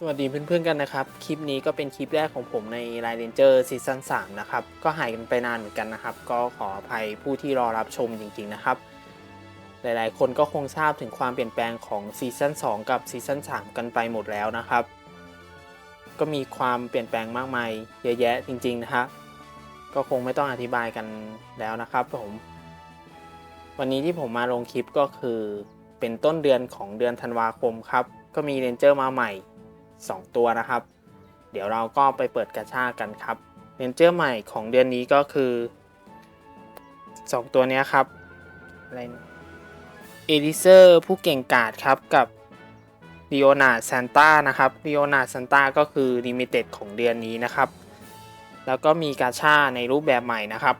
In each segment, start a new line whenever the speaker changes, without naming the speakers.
สวัสดีเพื่อนๆกันนะครับ คลิปนี้ก็เป็นคลิปแรกของผมใน l ายเ e นเจอร์ซีซั่น3นะครับ ก็หายกันไปนานเหมือนกันนะครับ ก็ขออภัยผู้ที่รอรับชมจริงๆนะครับ หลายๆ คนก็คงทราบถึงความเปลี่ยนแปลงของซีซั่น2กับซีซั่น3กันไปหมดแล้วนะครับ ก็มีความเปลี่ยนแปลงมากมายเยอะแยะจริงๆนะครับก็คงไม่ต้องอธิบายกันแล้วนะครับผม วันนี้ที่ผมมาลงคลิปก็คือเป็นต้นเดือนของเดือนธันวาคมครับ ก็มีเรนเจอร์มาใหม่ 2 ตัวนะครับ เดี๋ยวเราก็ไปเปิดกระชากันครับเรนเจอร์ใหม่ของเดือนนี้ก็คือ 2 ตัวนี้ครับอะไรเอลิเซอร์ผู้เก่งกาจครับกับ l ิโอนาซานต้านะครับ l ิโอนาซานต้าก็คือลิมิเต็ดของเดือนนี้นะครับ แล้วก็มีกาชาในรูปแบบใหม่นะครับ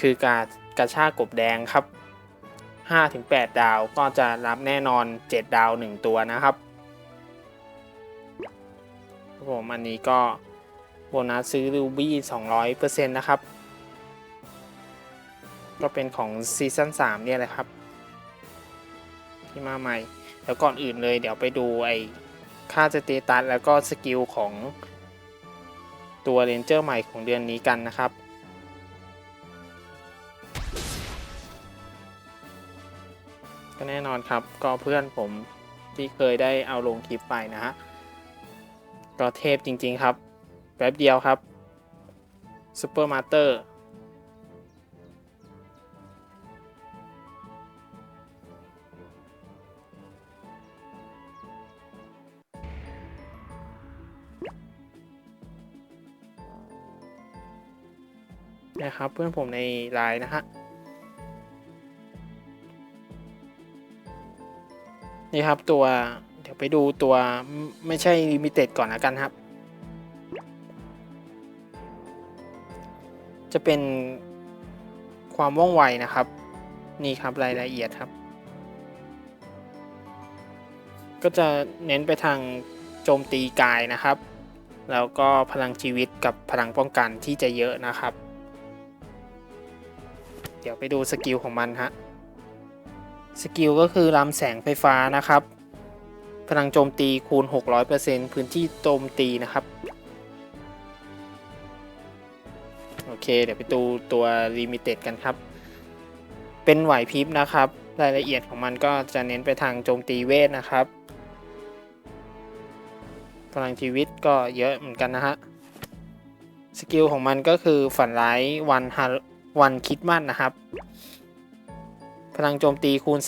คือกากาชากบแดงครับ5-8 ดาวก็จะรับแน่นอน 7 ดาว 1 ตัวนะครับ ผมอันนี้ก็โบนัสซื้อรูบี้200%นะครับ ก็เป็นของซีซั่น3เนี่ยแหละครับ ที่มาใหม่ แล้วก่อนอื่นเลยเดี๋ยวไปดูไอ้ค่าสเตตัสแล้วก็สกิลของตัวเรนเจอร์ใหม่ของเดือนนี้กันนะครับก็แน่นอนครับก็เพื่อนผมที่เคยได้เอาลงคลิปไปนะฮะ ก็เทพจริงๆครับ แป๊บเดียวครับซูเปอร์มาสเตอร์นะครับเพื่อนผมในไลน์นะฮะนี่ครับตัว ดี๋ยวไปดูตัวไม่ใช่ลิมิเต็ดก่อนแล้วกันครับ จะเป็นความว่องไวนะครับ นี่ครับรายละเอียดครับ ก็จะเน้นไปทางโจมตีกายนะครับ แล้วก็พลังชีวิตกับพลังป้องกันที่จะเยอะนะครับ เดี๋ยวไปดูสกิลของมันฮะสกิลก็คือลำแสงไฟฟ้านะครับ พลังโจมตีคูณ 600%พื้นที่โจมตีนะครับ โอเค เดี๋ยวไปดูตัวลิมิเต็ดกันครับ เป็นไหวพริบนะครับ รายละเอียดของมันก็จะเน้นไปทางโจมตีเวทนะครับ พลังชีวิตก็เยอะเหมือนกันนะฮะ สกิลของมันก็คือฝันร้ายวันฮาวันคิดมั่นนะครับ พลังโจมตีคูณ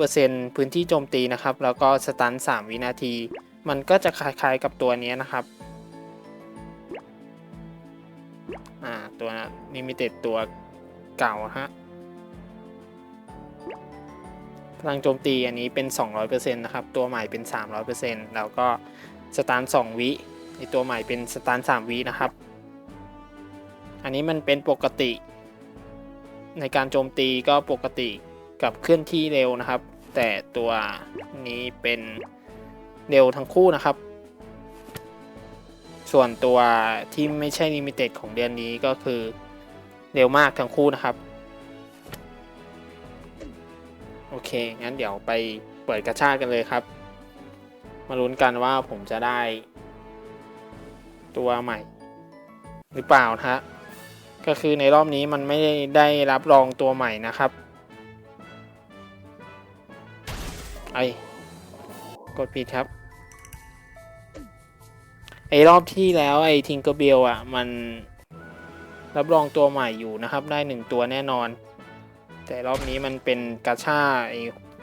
300%พื้นที่โจมตีนะครับ แล้วก็สตัน 3 วินาที มันก็จะคล้ายๆกับตัวนี้นะครับ อ่า ตัวลิมิเต็ดตัวเก่าฮะ พลังโจมตีอันนี้เป็น 200%นะครับ ตัวใหม่เป็น 300%แล้วก็สตัน 2 วิในตัวใหม่เป็นสตัน 3 วินะครับ อันนี้มันเป็นปกติ ในการโจมตีก็ปกติ กับเคลื่อนที่เร็วนะครับ แต่ตัวนี้เป็นเร็วทั้งคู่นะครับ ส่วนตัวที่ไม่ใช่ลิมิเต็ดของเดือนนี้ก็คือเร็วมากทั้งคู่นะครับ โอเค งั้นเดี๋ยวไปเปิดกระชากกันเลยครับ มาลุ้นกันว่าผมจะได้ ตัวใหม่ หรือเปล่านะฮะก็คือในรอบนี้มันไม่ได้รับรองตัวใหม่นะครับ ไอกดผิดครับ ไอรอบที่แล้วไอทิงเกอร์เบลอะ มันรับรองตัวใหม่อยู่นะครับ ได้หนึ่งตัวแน่นอน แต่รอบนี้มันเป็นกาชาไอ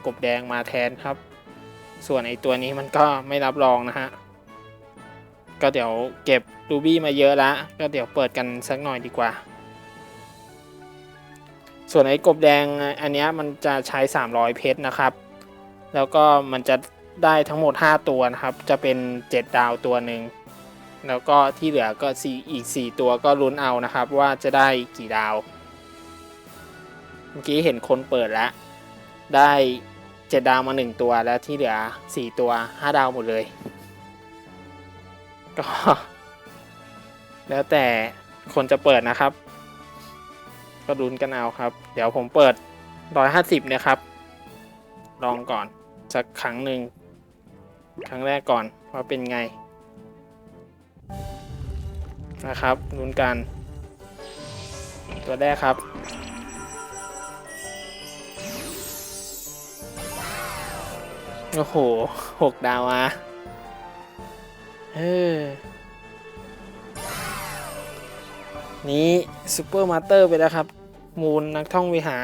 กบแดงมาแทนครับ ส่วนไอตัวนี้มันก็ไม่รับรองนะฮะ ก็เดี๋ยวเก็บรูบี้มาเยอะล้วก็เดี๋ยวเปิดกันสักหน่อยดีกว่า ส่วนไอ้กบแดงอันนี้มันจะใช้ 300 เพชรนะครับ แล้วก็มันจะได้ทั้งหมด 5 ตัวนะครับ จะเป็น 7 ดาวตัวหนึ่ง แล้วก็ที่เหลือก็4อีก 4 ตัวก็ลุ้นเอานะครับ ว่าจะได้กี่ดาว เมื่อกี้เห็นคนเปิดแล้ว ได้ 7 ดาวมา 1 ตัวแล้วที่เหลือ 4 ตัว 5 ดาวหมดเลย ก็ แล้วแต่คนจะเปิดนะครับ ก็ลุ้นกันเอาครับ เดี๋ยวผมเปิด 150 นะครับ ลองก่อน สักครั้งหนึ่ง ครั้งแรกก่อนว่าเป็นไง นะครับลุ้นกัน ตัวแรกครับ โอ้โหหกดาวมาเออนี้ซูเปอร์มาสเตอร์ไปแล้วครับ มูลนักท่องวิหา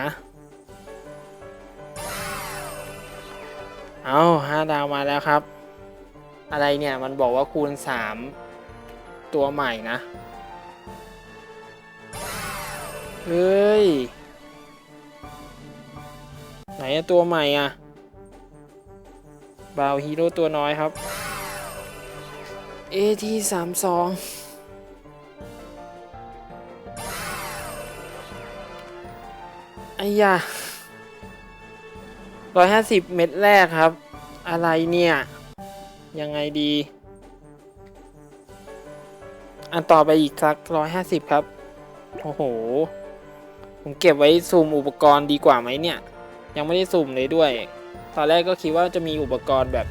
เอาห้าดาวมาแล้วครับ อะไรเนี่ยมันบอกว่าคูณสามตัวใหม่นะ เฮ้ย ไหนตัวใหม่อะบาวฮีโร่ตัวน้อยครับเอทีสามสองไอ้ยา ร้อยห้าสิบเม็ดแรกครับ อะไรเนี่ย ยังไงดี อันต่อไปอีกสักร้อยห้าสิบครับ โอ้โห ผมเก็บไว้ซูมอุปกรณ์ดีกว่าไหมเนี่ย ยังไม่ได้ซูมเลยด้วย ตอนแรกก็คิดว่าจะมีอุปกรณ์แบบ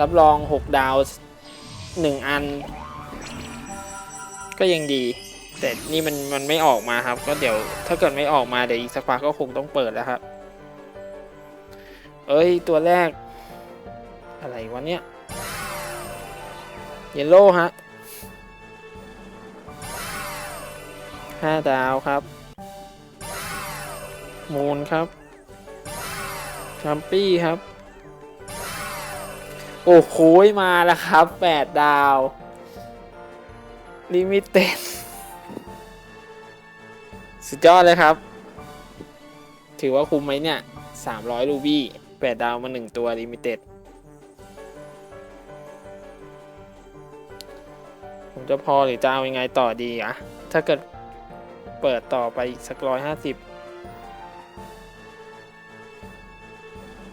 รับรอง 6 ดาว 1 อัน ก็ยังดี แต่นี่มันมันไม่ออกมาครับ ก็เดี๋ยวถ้าเกิดไม่ออกมาเดี๋ยวอีกสักพักก็คงต้องเปิดแล้วครับ เอ้ย ตัวแรก อะไรวะเนี่ยเยลโล่ฮะห้าดาวครับ มูนครับชัมปี้ครับ โอ้โหมาแล้วครับแปดดาวลิมิเต็ดสุดยอดเลยครับ ถือว่าคุ้มไหมเนี่ยสามร้อยรูบี้ แปดดาวมาหนึ่งตัวลิมิเต็ดผมจะพอหรือจะเอายังไงต่อดีอะถ้าเกิดเปิดต่อไปอีกสักร้อยห้าสิบ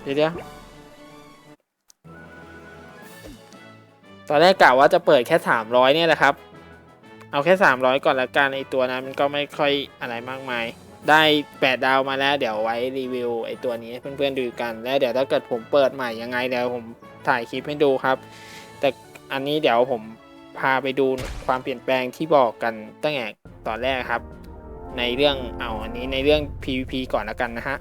เดี๋ยวเดี๋ยวตอนแรกกะว่าจะเปิดแค่สามร้อยเนี่ยแหละครับ เอาแค่สามร้อยก่อนละกันไอตัวนั้นมันก็ไม่ค่อยอะไรมากมาย ได้แปดดาวมาแล้วเดี๋ยวไว้รีวิวไอตัวนี้ให้เพื่อนๆดูกัน แล้วเดี๋ยวถ้าเกิดผมเปิดใหม่ยังไงเดี๋ยวผมถ่ายคลิปให้ดูครับ แต่อันนี้เดี๋ยวผมพาไปดูความเปลี่ยนแปลงที่บอกกันตั้งแต่ตอนแรกครับ ในเรื่องเอาอันนี้ในเรื่อง PVP ก่อนละกันนะฮะ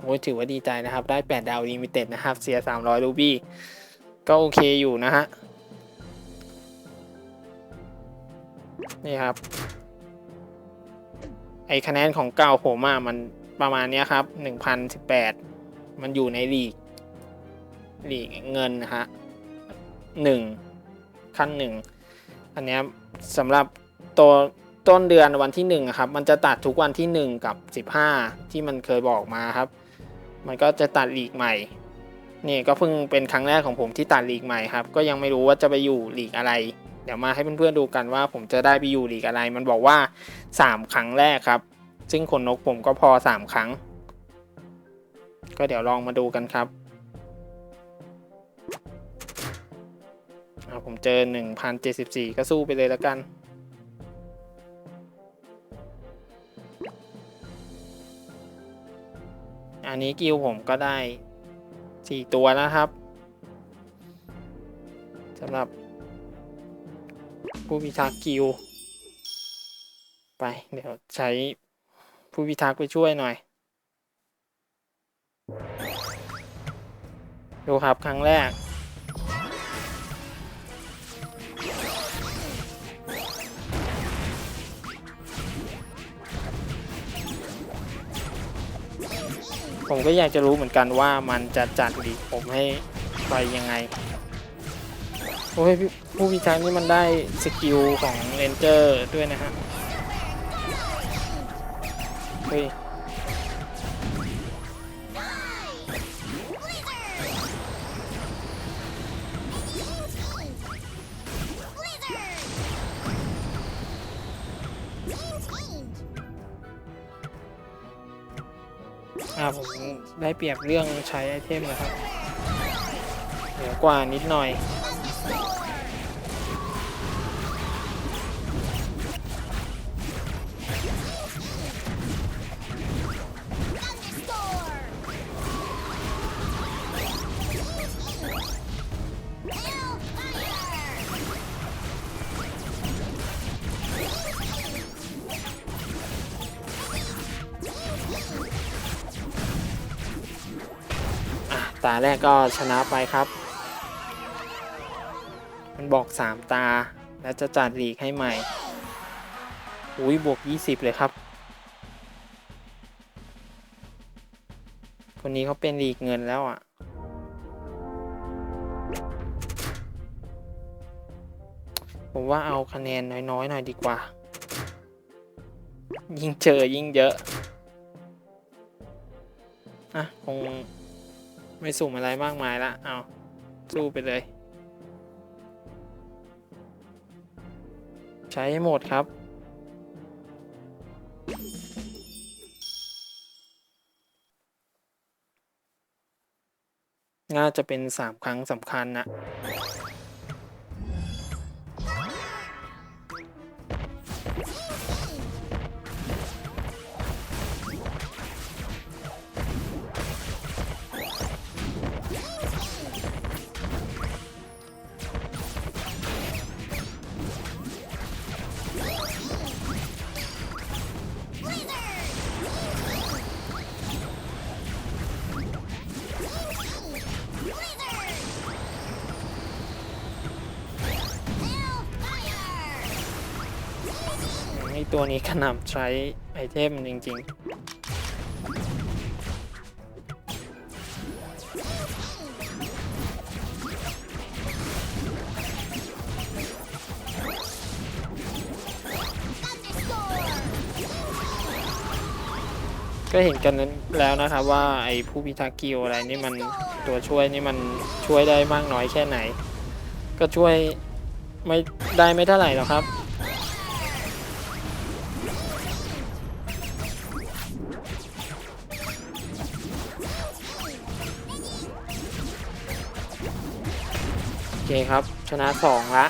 โอ้ถือว่าดีใจนะครับ ได้ 8 ดาวลิมิเต็ดนะครับ เสีย 300 รูบี้ ก็โอเคอยู่นะฮะ นี่ครับ ไอคะแนนของเก่าผมอะมันประมาณนี้ครับ 1018 มันอยู่ในลีกลีกเงินนะฮะหนึ่งขั้นหนึ่งอันเนี้ยสำหรับตัวต้นเดือนวันที่หนึ่งครับ มันจะตัดทุกวันที่หนึ่งกับสิบห้าที่มันเคยบอกมาครับ มันก็จะตัดลีกใหม่ นี่ก็เพิ่งเป็นครั้งแรกของผมที่ตัดลีกใหม่ครับ ก็ยังไม่รู้ว่าจะไปอยู่ลีกอะไร เดี๋ยวมาให้เพื่อนๆดูกันว่าผมจะได้ไปอยู่ลีกอะไร มันบอกว่า 3 ครั้งแรกครับ ซึ่งขนนกผมก็พอ 3 ครั้ง ก็เดี๋ยวลองมาดูกันครับอ่าผมเจอ 1074 ก็สู้ไปเลยแล้วกัน อันนี้กิลผมก็ได้ 4 ตัวนะครับสำหรับ ผู้พิทักษ์กิลไป เดี๋ยวใช้ผู้พิทักษ์ไปช่วยหน่อย ดูครับครั้งแรก ผมก็อยากจะรู้เหมือนกันว่ามันจะจัดดีผมให้ไปยังไง โอ้ยผู้พิทักษ์นี่มันได้สกิลของเรนเจอร์ด้วยนะฮะ เฮ้ย อ่าผมได้เปรียบเรื่องใช้ไอเทมนะครับ เหนือกว่านิดหน่อย ตาแรกก็ชนะไปครับ มันบอก 3 ตา แล้วจะจัดลีกให้ใหม่ อุ้ยบวก 20 เลยครับ คนนี้เขาเป็นลีกเงินแล้วอะผมว่าเอาคะแนนน้อยๆหน่อยดีกว่า ยิ่งเจอยิ่งเยอะ อะ คง ไม่สุ่มอะไรมากมายละเอาสู้ไปเลย ใช้ให้หมดครับ น่าจะเป็นสามครั้งสำคัญนะ ตัวนี้ขนาดใช้ไอเทมจริงๆก็เห็นกันแล้วนะครับว่าไอผู้พิทักษ์กิลอะไรนี่มันตัวช่วยนี่มันช่วยได้มากน้อยแค่ไหน ก็ช่วยไม่ได้ไม่เท่าไหร่หรอกครับ เคครับ ชนะสองละ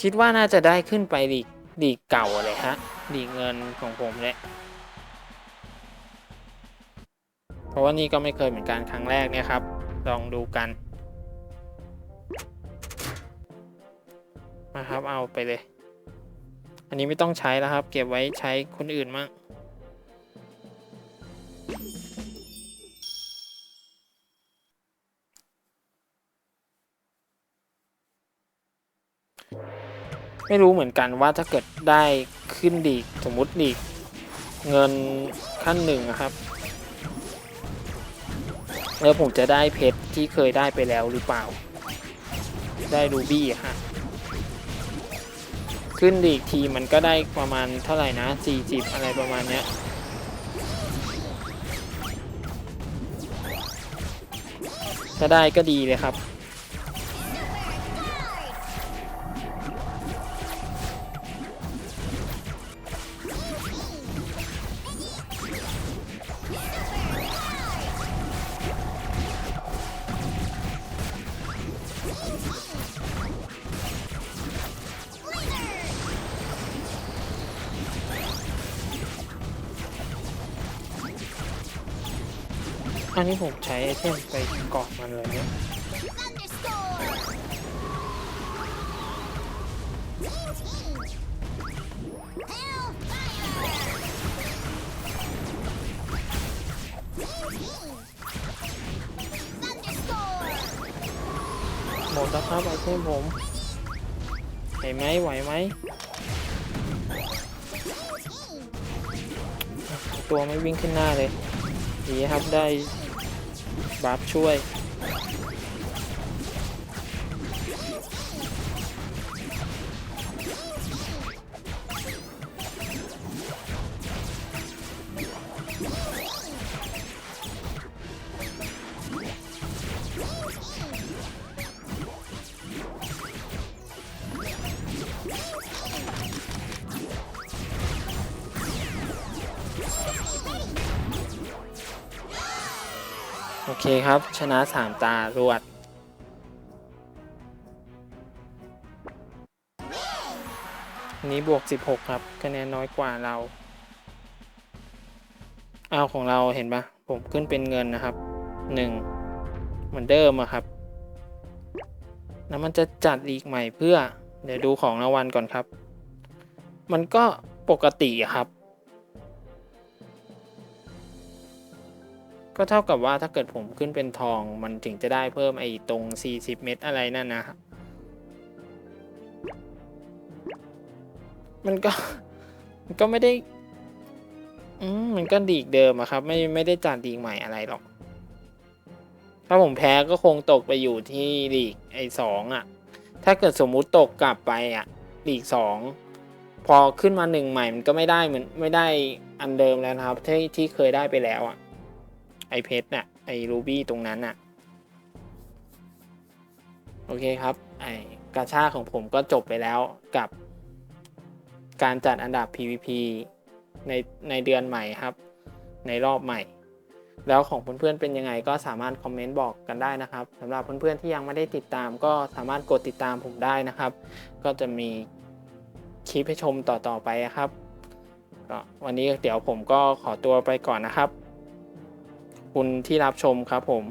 คิดว่าน่าจะได้ขึ้นไปลีกลีเก่าเลยฮะลีเงินของผมเลยเพราะว่านี่ก็ไม่เคยเหมือนกันครั้งแรกเนี่ยครับ ลองดูกัน มาครับเอาไปเลย อันนี้ไม่ต้องใช้แล้วครับ เก็บไว้ใช้คนอื่นมั่ง ไม่รู้เหมือนกันว่าถ้าเกิดได้ขึ้นดีกสมมุติดีกเงินขั้นหนึ่งนะครับ แล้วผมจะได้เพชรที่เคยได้ไปแล้วหรือเปล่า ได้รูบี้ฮะขึ้นดีกทีมันก็ได้ประมาณเท่าไหร่นะ 40 อะไรประมาณเนี้ยถ้าได้ก็ดีเลยครับ อันนี้ผมใช้ไอเทมไปเกาะมันเลยเนี่ยหมดแล้วครับไอเทมผมไหวไหมไหวไหมตัวไม่วิ่งขึ้นหน้าเลยดีครับได้ บัฟช่วย โอเคครับ ชนะ 3 ตารวด นี้บวก 16 ครับคะแนนน้อยกว่าเรา เอาของเราเห็นปะผมขึ้นเป็นเงินนะครับ 1 เหมือนเดิมอะครับ แล้วมันจะจัดลีกใหม่เพื่อ เดี๋ยวดูของรางวัลก่อนครับ มันก็ปกติครับ ก็เท่ากับว่าถ้าเกิดผมขึ้นเป็นทองมันถึงจะได้เพิ่มไอ้ตรง 40 เม็ดอะไรนั่นนะ มันก็ มันก็ไม่ได้ อืมมันก็ดีกเดิมอะครับ ไม่ไม่ได้จัดดีกใหม่อะไรหรอก ถ้าผมแพ้ก็คงตกไปอยู่ที่ลีกไอ้สองอะถ้าเกิดสมมุติตกกลับไปอะลีกสองพอขึ้นมาหนึ่งใหม่มันก็ไม่ได้เหมือนไม่ได้อันเดิมแล้วนะครับที่ที่เคยได้ไปแล้วอะ ไอเพชรน่ะไอรูบี้ตรงนั้นน่ะ โอเคครับ ไอกาชาของผมก็จบไปแล้วกับ การจัดอันดับ PVP ในในเดือนใหม่ครับ ในรอบใหม่ แล้วของเพื่อนๆเป็นยังไงก็สามารถคอมเมนต์บอกกันได้นะครับสำหรับเพื่อนๆที่ยังไม่ได้ติดตาม ก็สามารถกดติดตามผมได้นะครับ ก็จะมีคลิปให้ชมต่อๆไปครับก็วันนี้เดี๋ยวผมก็ขอตัวไปก่อนนะครับขอบ คุณที่รับชมครับผม